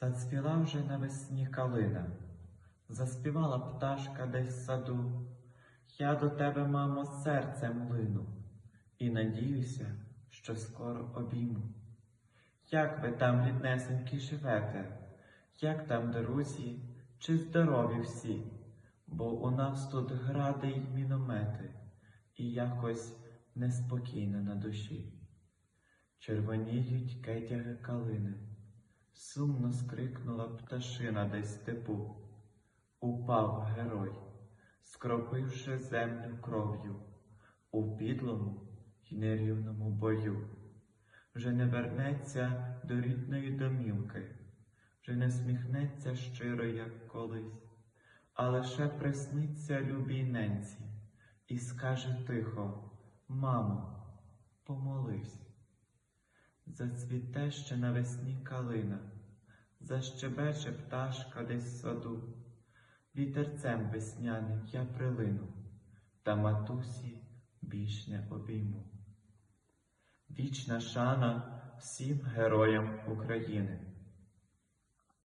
Зацвіла вже навесні калина, заспівала пташка десь в саду. Я до тебе, мамо, серцем лину, і надіюся, що скоро обійму. Як ви там, ріднесенькі, живете? Як там друзі, чи здорові всі? Бо у нас тут гради й міномети, і якось неспокійно на душі. Червоніють кетяги калини, сумно скрикнула пташина десь степу. Упав герой, скропивши землю кров'ю, у підлому й нерівному бою. Вже не вернеться до рідної домівки, вже не сміхнеться щиро, як колись, а лише присниться любій ненці і скаже тихо: Мамо, помолись. Зацвіте ще навесні калина, защебече пташка десь в саду, вітерцем весняним я прилину, та матусі більш не обійму. Вічна шана всім героям України.